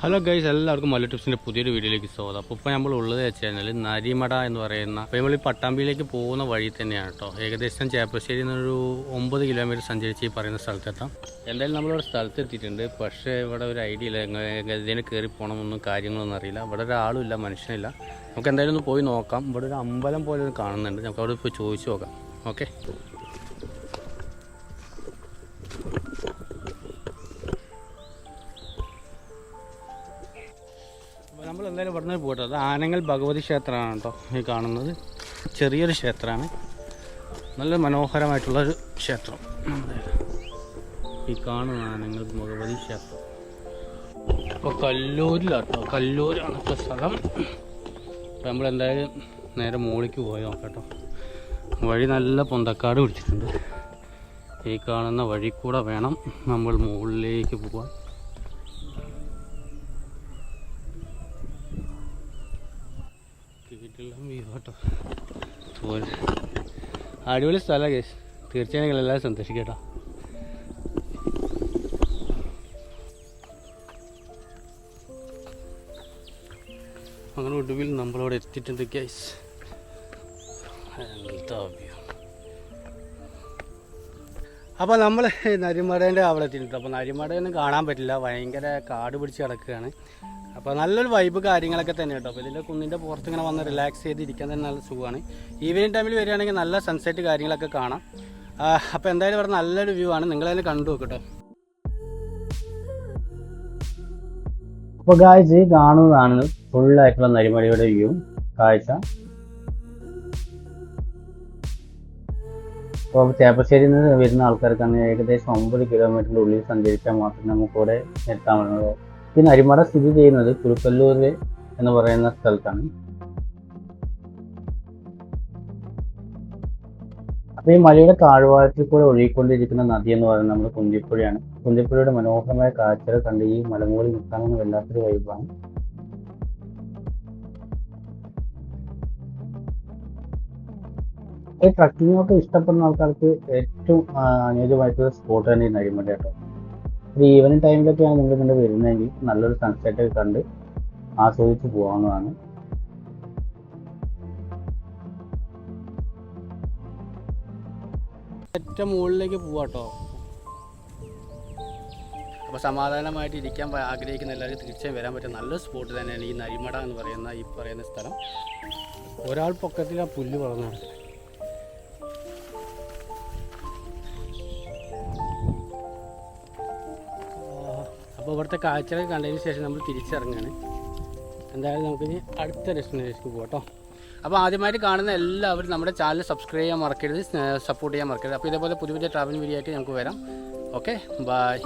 Hello guys എല്ലാവർക്കും മല്ല ടിപ്സിന്റെ പുതിയൊരു വീഡിയോയിലേക്ക് സ്വാഗതം. അപ്പോൾ ഇപ്പോൾ നമ്മൾ ഉള്ളത് കഴിഞ്ഞാൽ നരിമട എന്ന് പറയുന്ന അപ്പോൾ നമ്മൾ ഈ പട്ടാമ്പിയിലേക്ക് പോകുന്ന വഴി തന്നെയാണ് കേട്ടോ ഏകദേശം ചേപ്പശ്ശേരി എന്നൊരു ഒമ്പത് കിലോമീറ്റർ സഞ്ചരിച്ച് ഈ പറയുന്ന സ്ഥലത്തെത്താം. എന്തായാലും നമ്മളിവിടെ സ്ഥലത്ത് എത്തിയിട്ടുണ്ട് പക്ഷേ ഇവിടെ ഒരു ഐഡിയ ഇല്ല. ഇതിനെ കയറി പോകണമെന്നൊന്നും കാര്യങ്ങളൊന്നും അറിയില്ല. ഇവിടെ ഒരാളും ഇല്ല മനുഷ്യനില്ല. നമുക്ക് എന്തായാലും ഒന്ന് പോയി നോക്കാം. ഇവിടെ ഒരു അമ്പലം പോലെ കാണുന്നുണ്ട്. നമുക്ക് അവിടെ പോയി ചോദിച്ചു നോക്കാം. ഓക്കെ നമ്മൾ എന്തായാലും ഇവിടെ നിന്ന് പോകട്ടെ അത് ആനങ്ങൾ ഭഗവതി ക്ഷേത്രമാണ് കേട്ടോ ഈ കാണുന്നത്. ചെറിയൊരു ക്ഷേത്രമാണ്. നല്ല മനോഹരമായിട്ടുള്ളൊരു ക്ഷേത്രം. ഈ കാണുന്ന ആനങ്ങൾ ഭഗവതി ക്ഷേത്രം. അപ്പോൾ കല്ലൂരിലാട്ടോ. കല്ലൂരാണ് സ്ഥലം. അപ്പോൾ നമ്മൾ എന്തായാലും നേരെ മുകളിലേക്ക് പോയി നോക്കട്ടോ. വഴി നല്ല പൊന്തക്കാട് പിടിച്ചിട്ടുണ്ട്. ഈ കാണുന്ന വഴി കൂടെ വേണം നമ്മൾ മുകളിലേക്ക് പോകാൻ കിട്ടില്ല വ്യൂ കേട്ടോ തോൽ അടിപൊളി സ്ഥലമാണ് കേസ് തീർച്ചയായും നിങ്ങൾ എല്ലാവരും സന്തോഷിക്കട്ടോ. അങ്ങനെ ഒടുവിൽ നമ്മളവിടെ എത്തിയിട്ടുണ്ട് ഗൈസ് എന്താ വ്യൂ അപ്പോൾ നമ്മൾ നരിമടേന്റെ അവിടെ എത്തിയിട്ടുണ്ട് അപ്പോൾ നരിമടയൊന്നും കാണാൻ പറ്റില്ല. ഭയങ്കര കാട് പിടിച്ച് കിടക്കുകയാണ്. അപ്പോൾ നല്ലൊരു വൈബ് കാര്യങ്ങളൊക്കെ തന്നെ കേട്ടോ. അപ്പോൾ ഇതിന്റെ കുന്നിന്റെ പുറത്ത് ഇങ്ങനെ വന്ന് റിലാക്സ് ചെയ്ത് ഇരിക്കാൻ തന്നെ നല്ല സുഖമാണ്. ഈവനിങ് ടൈമിൽ വരികയാണെങ്കിൽ നല്ല സൺസെറ്റ് കാര്യങ്ങളൊക്കെ കാണാം. അപ്പോൾ എന്തായാലും ഇവിടെ നല്ലൊരു വ്യൂ ആണ്. നിങ്ങളതിന് കണ്ടു നോക്കട്ടോ അപ്പോൾ കാഴ്ച കാണുന്നതാണ് ഫുള്ളായിട്ടുള്ള നരിമടിയുടെ വ്യൂ കാഴ്ച. അപ്പോൾ ചേപ്പശ്ശേരിയിൽ നിന്ന് വരുന്ന ആൾക്കാർക്കാണ് ഏകദേശം ഒമ്പത് കിലോമീറ്ററിന്റെ ഉള്ളിൽ സഞ്ചരിച്ചാൽ മാത്രമേ നമുക്കിവിടെ എത്താവുള്ളൂ പിന്നെ അരിമട സ്ഥിതി ചെയ്യുന്നത് കുരുക്കല്ലൂർ എന്ന് പറയുന്ന സ്ഥലത്താണ്. അപ്പോൾ ഈ മലയുടെ താഴ്വാരത്തിൽ കൂടെ ഒഴുകിക്കൊണ്ടിരിക്കുന്ന നദി എന്ന് പറയുന്നത് നമ്മുടെ കുന്തിപ്പുഴയാണ് കുന്തിപ്പുഴയുടെ മനോഹരമായ കാഴ്ചകൾ കണ്ട് ഈ മലമുകളിൽ നിൽക്കാമെന്ന് വല്ലാത്തൊരു വൈബാണ് ഈ ട്രക്കിങ്ങൊക്കെ ഇഷ്ടപ്പെടുന്ന ആൾക്കാർക്ക് ഏറ്റവും അനുയോജ്യമായിട്ടുള്ള സ്പോട്ട് തന്നെ ഈ നരിമല കേട്ടോ ഒരു ഈവനിങ് ടൈമിലൊക്കെയാണ് നിങ്ങൾ ഇങ്ങനെ വരുന്നതെങ്കിൽ നല്ലൊരു സൺസെറ്റ് ഒക്കെ കണ്ട് ആസ്വദിച്ച് പോകാവുന്നതാണ്. ഏറ്റവും മുകളിലേക്ക് പോവാട്ടോ അപ്പോൾ സമാധാനമായിട്ട് ഇരിക്കാൻ ആഗ്രഹിക്കുന്ന എല്ലാവരും തീർച്ചയായും വരാൻ പറ്റിയ നല്ല സ്പോട്ട് തന്നെയാണ് ഈ നരിമട എന്ന് പറയുന്ന ഈ പറയുന്ന സ്ഥലം. ഒരാൾ പൊക്കത്തിൽ ആ പുല്ല് വളർന്നാണ് അപ്പോൾ ഇവിടുത്തെ കാഴ്ചകൾ കണ്ടതിന് ശേഷം നമ്മൾ തിരിച്ചിറങ്ങുകയാണ് എന്തായാലും നമുക്കിനി അടുത്ത ഡെസ്റ്റിനേഷനിലേക്ക് പോകാം കേട്ടോ. അപ്പോൾ ആദ്യമായിട്ട് കാണുന്ന എല്ലാവരും നമ്മുടെ ചാനൽ സബ്സ്ക്രൈബ് ചെയ്യാൻ മറക്കരുത് സപ്പോർട്ട് ചെയ്യാൻ മറക്കരുത്. അപ്പോൾ ഇതേപോലെ പുതിയ പുതിയ ട്രാവൽ വീഡിയോ ആയിട്ട് നമുക്ക് വരാം. Okay bye